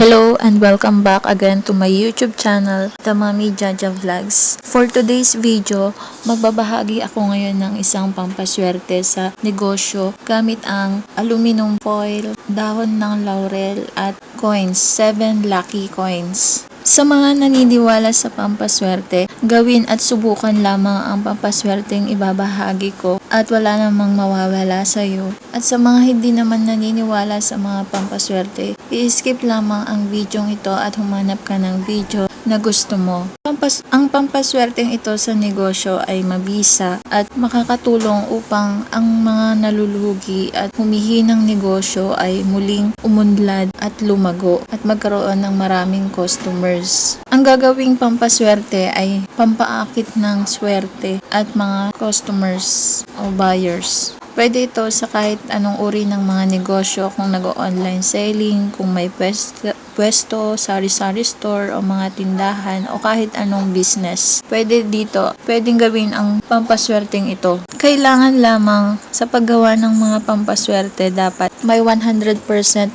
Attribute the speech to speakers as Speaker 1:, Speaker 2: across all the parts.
Speaker 1: Hello and welcome back again to my YouTube channel, The Mami Jaja Vlogs. For today's video, magbabahagi ako ngayon ng isang pampaswerte sa negosyo gamit ang aluminum foil, dahon ng laurel at coins, 7 lucky coins. Sa mga naniniwala sa pampaswerte, gawin at subukan lamang ang pampaswerteng ibabahagi ko at wala namang mawawala sa iyo. At sa mga hindi naman naniniwala sa mga pampaswerte, i-skip lamang ang videong ito at humanap ka ng video na gusto mo. Pampas ang pampaswerteng ito sa negosyo ay mabisa at makakatulong upang ang mga nalulugi at humihinang negosyo ay muling umunlad at lumago at magkaroon ng maraming customers. Ang gagawing pampaswerte ay pampaakit ng swerte at mga customers o buyers. Pwede ito sa kahit anong uri ng mga negosyo kung nag-online selling, kung may pwesto, pwesto, sari-sari store o mga tindahan o kahit anong business. Pwede dito, pwedeng gawin ang pampaswerteng ito. Kailangan lamang sa paggawa ng mga pampaswerte dapat may 100%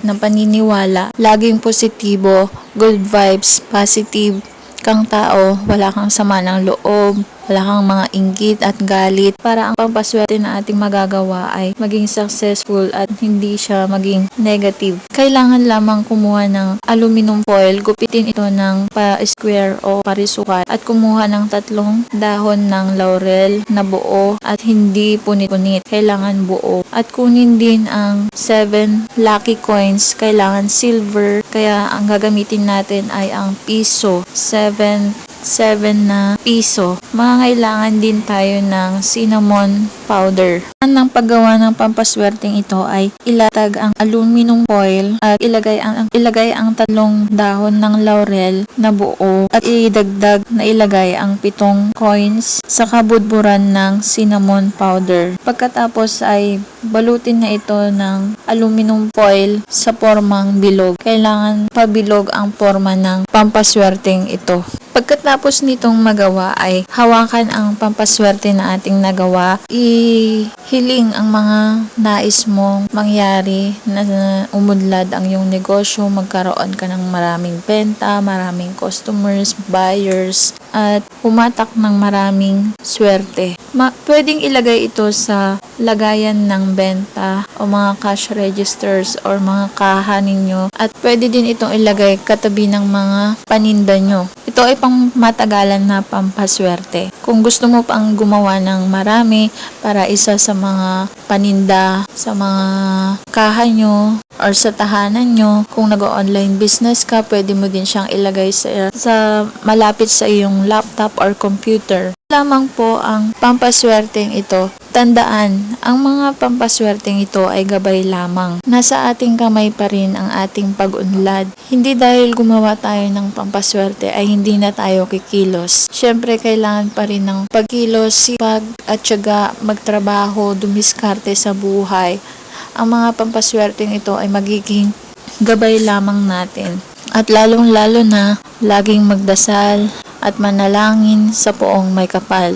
Speaker 1: na paniniwala, laging positibo, good vibes, positive kang tao, wala kang sama ng loob, wala kang mga inggit at galit para ang pampaswerte na ating magagawa ay maging successful at hindi siya maging negative. Kailangan lamang kumuha ng aluminum foil, gupitin ito ng pa-square o parisukat at kumuha ng tatlong dahon ng laurel na buo at hindi punit-punit. Kailangan buo. At kunin din ang 7 lucky coins, kailangan silver, kaya ang gagamitin natin ay ang piso. 7 7 na piso. Mangangailangan din tayo ng cinnamon powder. Ang paggawa ng pampaswerteng ito ay ilatag ang aluminum foil at ilagay ang ilagay ang tatlong dahon ng laurel na buo at idagdag na ilagay ang pitong coins sa kabudburan ng cinnamon powder. Pagkatapos ay balutin na ito ng aluminum foil sa formang bilog. Kailangan pabilog ang forma ng pampaswerteng ito. Pagkatapos nitong magawa ay hawakan ang pampaswerte na ating nagawa. Ihiling ang mga nais mong mangyari na umudlad ang iyong negosyo, magkaroon ka ng maraming benta, maraming customers, buyers, at pumatak ng maraming swerte. Ma pwedeng ilagay ito sa lagayan ng benta o mga cash registers or mga kaha ninyo at pwede din itong ilagay katabi ng mga paninda nyo. Ito ay pang matagalan na pampaswerte. Kung gusto mo pang gumawa ng marami para isa sa mga paninda, sa mga kaha nyo, or sa tahanan nyo, kung nag-online business ka, pwede mo din siyang ilagay sa, sa malapit sa iyong laptop or computer. Lamang po ang pampaswerteng ito. Tandaan, ang mga pampaswerteng ito ay gabay lamang. Nasa ating kamay pa rin ang ating pag-unlad. Hindi dahil gumawa tayo ng pampaswerte ay hindi na tayo kikilos. Siyempre, kailangan pa rin ng pagkilos, sipag at syaga, magtrabaho, dumiskarte sa buhay. Ang mga pampaswerteng ito ay magiging gabay lamang natin. At lalong-lalo na, laging magdasal at manalangin sa poong may kapal.